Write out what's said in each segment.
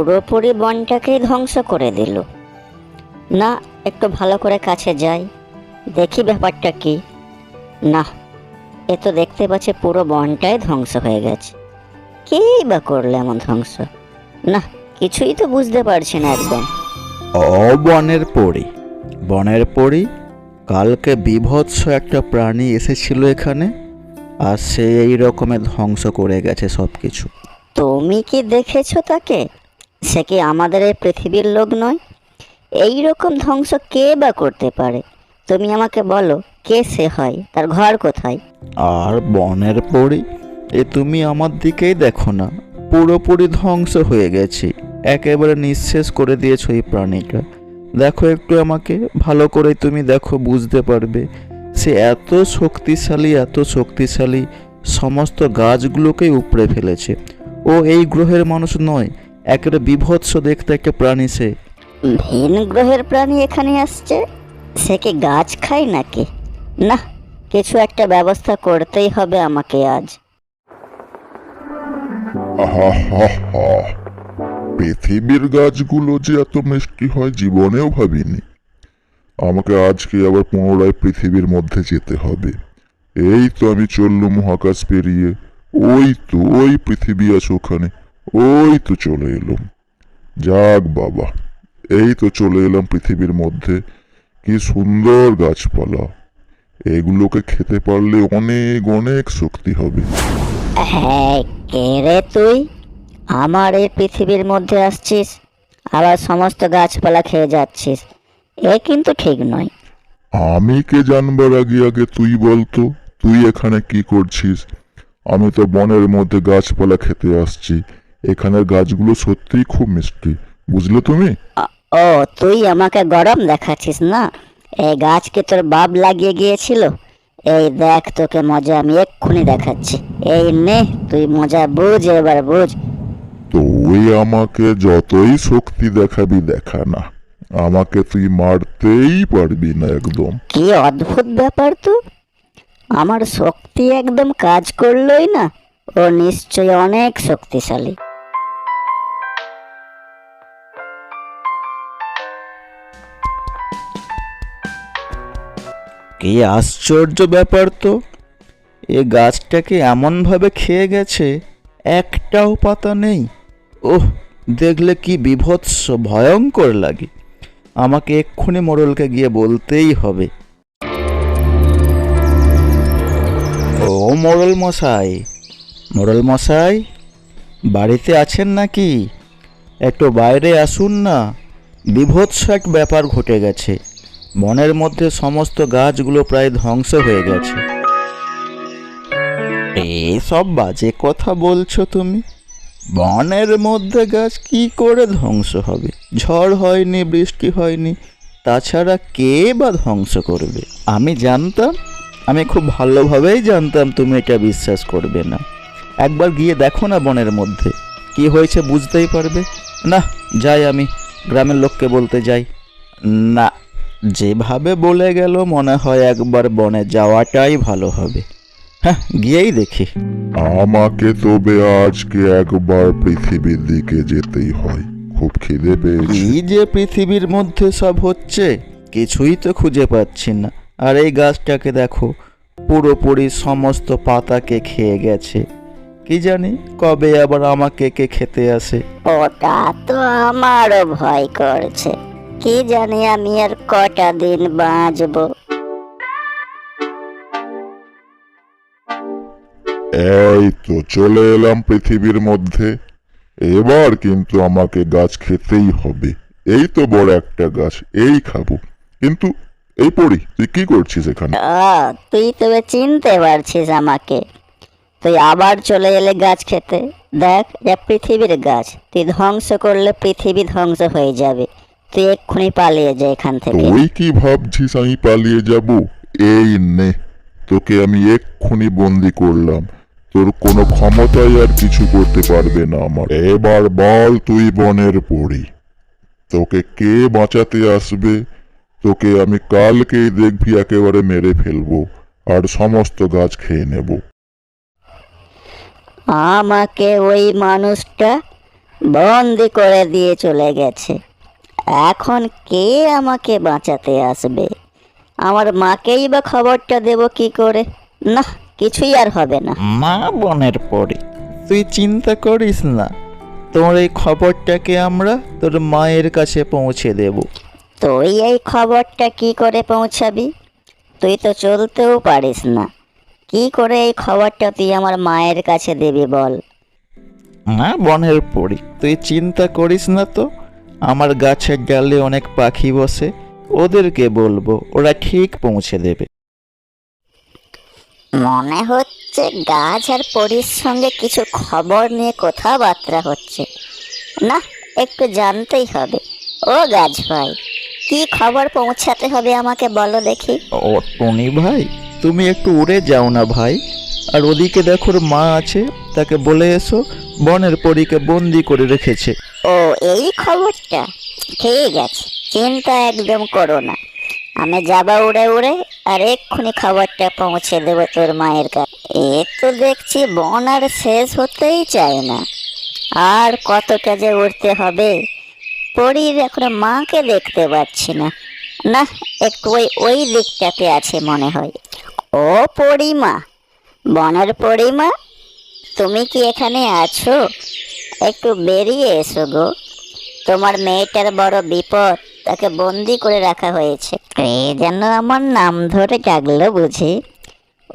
পুরোপুরি বনটাকেই ধ্বংস করে দিল। না একটু ভালো করে কাছে যাই। দেখি ব্যাপারটা কি? না এ তো দেখতে পাচ্ছে পুরো বনটাই ধ্বংস হয়ে গেছে। কেই বা করল এমন ধ্বংস? না কিছুই তো বুঝতে পারছি না একদম। ও বনের পরি বনের পরি কালকে বিভৎস একটা প্রাণী এসেছিল এখানে আর সে এই রকমের ধ্বংস করে গেছে সব কিছু তুমি কি দেখেছ তাকে? সে কি আমাদের এই পৃথিবীর লোক নয়? এই রকম ধ্বংস কে বা করতে পারে? তুমি আমাকে বলো, কে সে হয়? তার ঘর কোথায়? আর বনের পরি? এ তুমি আমার দিকেই দেখো না। পুরোপুরি ধ্বংস হয়ে গেছে। একেবারে নিঃশেষ করে দিয়েছ এই প্রাণীটা। দেখো একটু আমাকে, ভালো করে তুমি দেখো, বুঝতে পারবে। সে এত শক্তিশালী এত শক্তিশালী, সমস্ত গাছগুলোকেই উপড়ে ফেলেছে। ও এই গ্রহের মানুষ নয় একেবারে বিভৎস দেখতে একটা প্রাণী সে। ভিন গ্রহের প্রাণী এখানে আসছে? সে কি গাছ খায় নাকি? না কিছু একটা ব্যবস্থা করতেই হবে আমাকে আজ। আহা পৃথিবীর গাছগুলো যে এত মিষ্টি হয় জীবনেও ভাবিনি। আমাকে আজকে আবার পুনরায় পৃথিবীর মধ্যে যেতে হবে। এই তো আমি চললুম মহাকাশ পেরিয়ে। ওই তো ওই পৃথিবী আছে ওখানে। ওই তো চলে এলাম। যাক বাবা এই তো চলে এলাম পৃথিবীর মধ্যে। কি সুন্দর গাছপালা। এগুলোকে খেতে পারলে অনেক অনেক শক্তি হবে। হ্যাঁ কে রে তুই? আমার এই পৃথিবীর মধ্যে আসছিস আবার সমস্ত গাছপালা খেয়ে যাচ্ছিস। এ কিন্তু ঠিক নয়। আমি কে জানবার আগে আগে তুই বলতো তুই এখানে কি করছিস? আমি তো বনের মধ্যে গাছপালা খেতে আসছি। এখানের গাছগুলো সত্যিই খুব মিষ্টি। বুঝলে তুমি? ও তুই আমাকে গরম দেখাচ্ছিস না? এই গাছকে তোর বাপ লাগিয়ে গিয়েছিল? এই দেখ তোকে মজা আমি এক্ষুনি দেখাচ্ছি। এই নে তুই মজা বুঝ এবার বুঝ। তুই আমাকে যতই শক্তি দেখাবি দেখা না। আমাকে তুই মারতেই পারবি না একদম। কি অদ্ভুত ব্যাপার তো। আমার শক্তি একদম কাজ করলোই না। ও নিশ্চয়ই অনেক শক্তিশালী। কি আশ্চর্য ব্যাপার তো। এ গাছটাকে এমনভাবে খেয়ে গেছে, একটাও পাতা নেই। ওহ, দেখলে কি বিভৎস, ভয়ঙ্কর লাগে। আমাকে এক্ষুনি মোড়লকে গিয়ে বলতেই হবে। ও মোড়ল মশাই মোড়ল মশাই, বাড়িতে আছেন নাকি? একটু বাইরে আসুন না, বিভৎস এক ব্যাপার ঘটে গেছে। বনের মধ্যে সমস্ত গাছগুলো প্রায় ধ্বংস হয়ে গেছে। এসব বাজে কথা বলছো তুমি? বনের মধ্যে গাছ কি করে ধ্বংস হবে? ঝড় হয়নি বৃষ্টি হয়নি তাছাড়া কে বা ধ্বংস করবে? আমি জানতাম? আমি খুব ভালোভাবেই জানতাম তুমি এটা বিশ্বাস করবে না। একবার গিয়ে দেখো না বনের মধ্যে কি হয়েছে বুঝতেই পারবে? না যাই আমি গ্রামের লোককে বলতে যাই। না যেভাবে বলে গেল মনে হয় একবার বনে যাওয়াটাই ভালো হবে। হ্যাঁ গিয়েই দেখি। আমাকে তবে আজকে একবার পৃথিবীর দিকে যেতেই হয়। খুব খিদে পেয়েছি। কি যে পৃথিবীর মধ্যে সব হচ্ছে কিছুই তো খুঁজে পাচ্ছি না। আর এই গাছটাকে দেখো পুরোপুরি সমস্ত পাতাকে খেয়ে গেছে। কি জানি কবে আবার আমাকে কে খেতে আসে। ওটা তো আমারও ভয় করছে। কি জানি আমি আর কটা দিন বাঁচবো? এই তো চলে এলাম পৃথিবীর মধ্যে। এবার কিন্তু আমাকে গাছ খেতেই হবে। এই তো বড় একটা গাছ এই খাব। কিন্তু এই পড়ি তুই কি করছিস এখানে? তুই তবে চিনতে পারছিস আমাকে। তুই আবার চলে এলে গাছ খেতে। দেখ এটা পৃথিবীর গাছ তুই ধ্বংস করলে পৃথিবী ধ্বংস হয়ে যাবে। তুই এক্ষুনি পালিয়ে যা এখান থেকে। তুই কি ভাবছিস আমি পালিয়ে যাব? এই নে তোকে আমি এক্ষুনি বন্দি করলাম। তোর কোনো ক্ষমতাই আর কিছু করতে পারবে না আমার। এবার বল তুই বনের পড়ি তোকে কে বাঁচাতে আসবে? তোকে আমি কালকেই দেখবি একেবারে মেরে ফেলব আর সমস্ত গাছ খেয়ে নেব। আমাকে ওই মানুষটা বন্দি করে দিয়ে চলে গেছে। এখন কে আমাকে বাঁচাতে আসবে? আমার মাকেই বা খবরটা দেব কি করে? না কিছুই আর হবে না। মা বনের পরে। তুই চিন্তা করিস না। তোর এই খবরটাকে আমরা তোর মায়ের কাছে পৌঁছে দেব। তুই এই খবরটা কি করে পৌঁছাবি? তুই তো চলতেও পারিস না। কি করে এই খবরটা তুই আমার মায়ের কাছে দেবি বল? মা বনের পরি। তুই চিন্তা করিস না তো। আমার গাছের ডালে অনেক পাখি বসে ওদেরকে বলব ওরা ঠিক পৌঁছে দেবে। মনে হচ্ছে গাছ আর পরীর সঙ্গে কিছু খবর নিয়ে কথাবার্তা হচ্ছে। না একটু জানতেই হবে। ও গাছ ভাই কি খবর পৌঁছাতে হবে আমাকে বলো দেখি। ও টনি ভাই তুমি একটু উড়ে যাও না ভাই। আর ওদিকে দেখো মা আছে তাকে বলে এসো বনের পরীকে বন্দি করে রেখেছে। ও, এই খবরটা? ঠিক আছে, চিন্তা একদম করো না। আমি যাবা উড়ে উড়ে, আর এক্ষুনি খবরটা পৌঁছে দেবো তোর মায়ের কাছে। এ তো দেখছি বন আর শেষ হতেই চায় না। আর কতটা যে উঠতে হবে? পরীর এখন মাকে দেখতে পাচ্ছি না। না, একটু ওই ওই দিকটাতে আছে মনে হয়। ও পরিমা, বনের পরিমা তুমি কি এখানে আছো? একটু বেরিয়ে এসো গো। তোমার মেয়েটার বড় বিপদ তাকে বন্দি করে রাখা হয়েছে। এ যেন আমার নাম ধরে ডাকলো বুঝি।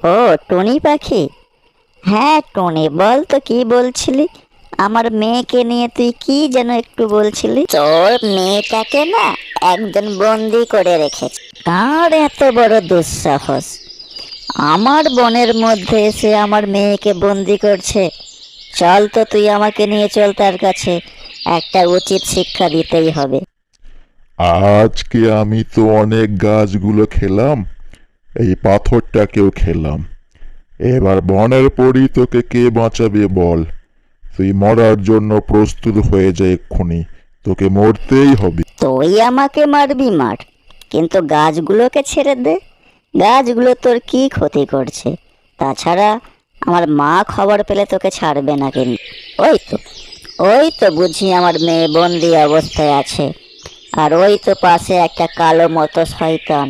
ও টুনি পাখি? হ্যাঁ টুনি বল তো কি বলছিলি? আমার মেয়েকে নিয়ে তুই কি যেন একটু বলছিলি? তোর মেয়েটাকে না একজন বন্দি করে রেখেছে। কার এত বড় দুঃসাহস। আমার বনের মধ্যে এসে আমার মেয়েকে বন্দি করছে। চল তো তুই আমাকে নিয়ে চল তার কাছে। একটা উচিত শিক্ষা দিতেই হবে। আজকে আমি তো অনেক গাছগুলো খেলাম? এই পাথরটাকেও খেলাম। এবার বনের পরি তোকে কে বাঁচাবে বল। তুই মরার জন্য প্রস্তুত হয়ে যায় এক্ষুনি। তোকে মরতেই হবে। তুই আমাকে মারবি মার। কিন্তু গাছগুলোকে ছেড়ে দে। গাছগুলো তোর কি ক্ষতি করছে? তাছাড়া আমার মা খবর পেলে তোকে ছাড়বে না কিন্তু। ওই তো ওই তো বুঝি আমার মেয়ে বন্দি অবস্থায় আছে। আর ওই তো পাশে একটা কালো মতো শয়তান।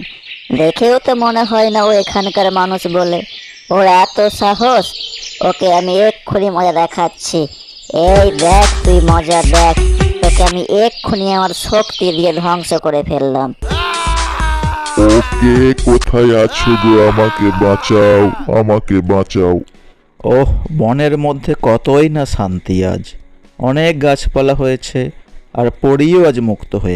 দেখেও তো মনে হয় না ও এখানকার মানুষ বলে। ওর এত সাহস, ওকে আমি এক্ষুনি মজা দেখাচ্ছি। এই দেখ, তুই মজা দেখ। তোকে আমি এক্ষুনি আমার শক্তি দিয়ে ধ্বংস করে ফেললাম। ওকে, কোথায় আছো গো? আমাকে বাঁচাও আমাকে বাঁচাও। ওহ, বনের মধ্যে কতই না শান্তি আজ। অনেক গাছপালা হয়েছে, আর পরিও আজ মুক্ত হয়ে